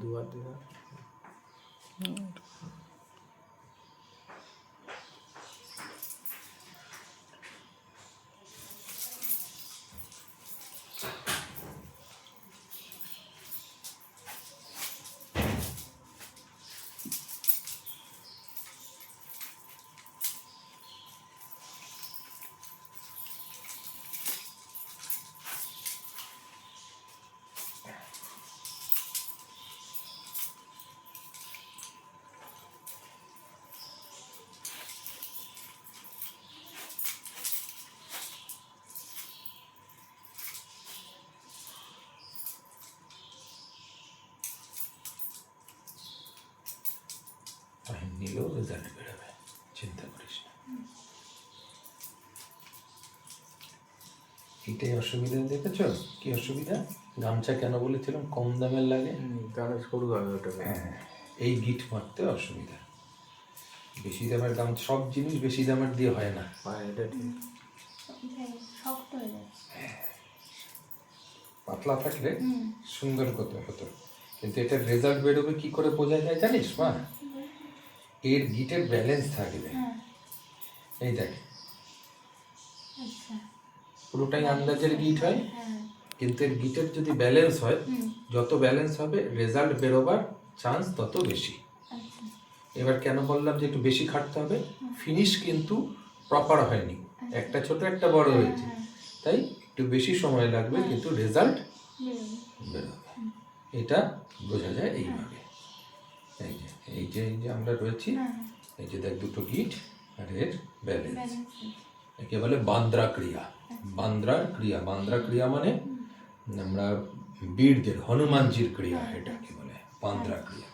দুবার দিলাম টাইম নিলেও রেজাল্ট বেরোবে চিন্তা করিস না। এটাই অসুবিধা দেখেছ? কি অসুবিধা? গামছা কেন বলেছিলাম? কম দামের লাগে? তাহলে সরু হবে ওটা। হ্যাঁ এই গিট মারতে অসুবিধা। বেশি দামের দাম সব জিনিস বেশি দামের দিয়ে হয় না। এটা ঠিক। হয়ে পাতলা থাকলে সুন্দর করতে হতো। কিন্তু এটার রেজাল্ট বেরোবে কি করে বোঝা যায় জানিস মা? এর গিটের ব্যালেন্স থাকবে। হ্যাঁ। এই দেখ আচ্ছা। পুরোটাই আন্দাজের গিট হয়। হ্যাঁ। কিন্তু এর গিটের যদি ব্যালেন্স হয় যত ব্যালেন্স হবে রেজাল্ট বেরোবার চান্স তত বেশি। আচ্ছা। এবার কেন বললাম যে একটু বেশি খাটতে হবে? ফিনিশ কিন্তু প্রপার হয়নি। একটা ছোট একটা বড় হয়েছে। হ্যাঁ। তাই একটু বেশি সময় লাগবে কিন্তু রেজাল্ট বেরোবে। এটা বোঝা যায় এইভাবে। এই যে এই যে আমরা রয়েছি হ্যাঁ। এই যে দেখ দুটো গিট আর এর ব্যালেন্স ব্যালেন্স একে বলে বান্দ্রা ক্রিয়া। বান্দ্রার ক্রিয়া। বান্দ্রা ক্রিয়া মানে আমরা বীরদের হনুমানজির ক্রিয়া এটাকে বলে বান্দ্রা ক্রিয়া।